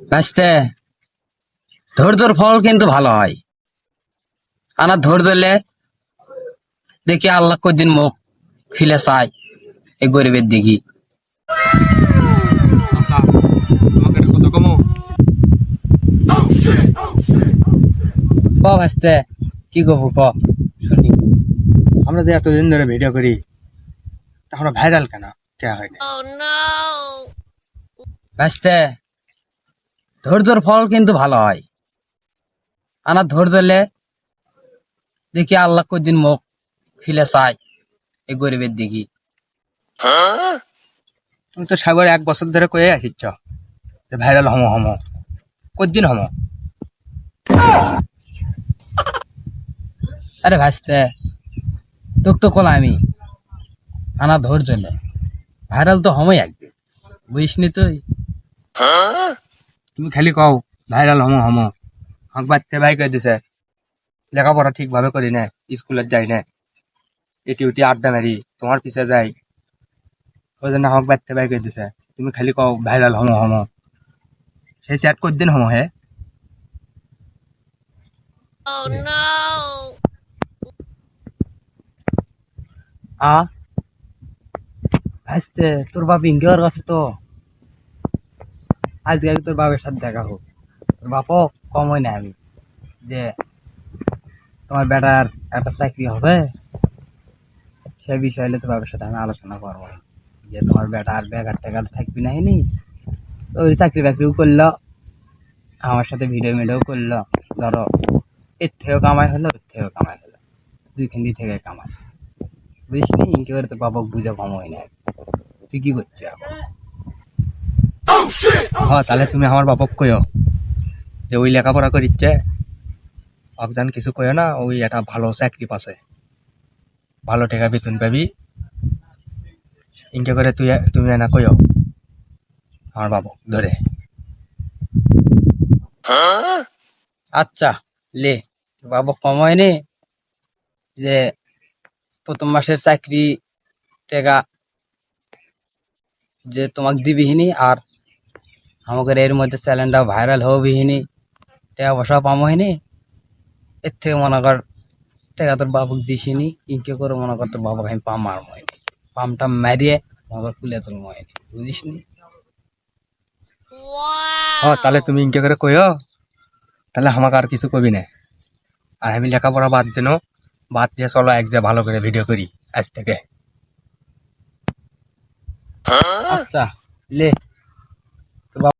বাঁচতে ধৈর্যর ফল কিন্তু ভালো হয়। আনা ধৈর্য ধরলে দেখি আল্লাহ কদিন মুখ খিলে চায় এই গরিবের দিকে। আচ্ছা ক কি কব ক? শুনি। আমরা যে এতদিন ধরে ভিডিও করি তা আমরা ভাইরাল কেন? কে হয় না বাঁচতে ধৈর্যর ফল কিন্তু ভালো হয়। আনা ধৈর্য ধরলে দেখি আল্লাহ কদিন মুখ খিলে চাই এই গরিবের দিকে। তুমি তো সাগর এক বছর ধরে কয়ে আসিচ্ছ যে ভাইরাল হমো হমো। কদিন হমো? আরে ভাসতে তোক তো কলা আমি। আনা ধৈর্য নে ভাইরাল তো হমই একবে বুঝিসনি তুই? তুমি খালি কও ভাইরাল হমো হমো। আমাকে বাচ্চা ভাই কয়ে দিছে। লেখাপড়া ঠিকভাবে করি না স্কুলে যাই না এটি উটি আড্ডা মারি তোমার পিছে যাই ওই জন্য আমাকে বাচ্চা ভাই কয়ে দিছে তুমি খালি কও ভাইরাল হমো হমো। সেই চ্যাট কদিন হমো হে আ? ভাসতে তোর বাপ ইঙ্গের কাছে তো। আজকে তোর বাপের সাথে দেখা হোক। তোর বাপও কম হয় না আমি। যে তোমার বেটার একটা চাকরি হবে, সে বিষয় হলে তোর বাপের সাথে আমি আলোচনা করব। যে তোমার বেটা আর বেকার টেকার থাকবি না নি ওই চাকরি বাকরিও করল, আমার সাথে ভিডিও মিডিও করল। ধরো, এর থেকেও কামাই হলো, ওর থেকেও কামাই হলো। দুইখান থেকে কামাই। বুঝিস নি? ইনকে করে তো বাবা বুঝা কম হয় না তুই কি করছিস এখন? তাহলে তুমি আমার বাপক কইও যে ওই লেখাপড়া করিচ্ছে। অকজান কিছু কইও না, ওই একটা ভালো চাকরি পাছে। ভালো টাকা বেতন পাবি। ইনকে করে তুই, তুমি না কইও আমার বাবক ধরে। আচ্ছা লে বাবা কম হয়নি যে প্রথম মাসের চাকরি টাকা যে তোমাকে দিবিহিনি আর আমাকে এর মধ্যে চ্যানেলটা ভাইরাল হবিহিনি টাকা পয়সা পাম হয়নি এর থেকে মনে কর টাকা তোর বাবুক দিসিনি ইনকে করে মনে কর তোর বাবাকে আমি পাম মারম হয়নি পামটা মারিয়ে মনে কর তুলে তুলম হয়নি বুঝিস নি হ তাহলে তুমি ইনকে করে কইও তাহলে আমাকে আর কিছু কবি না আর আমি লেখাপড়া বাদ দেন বাদ দিয়ে চলো এক যে ভালো করে ভিডিও করি আজ থেকে আচ্ছা লে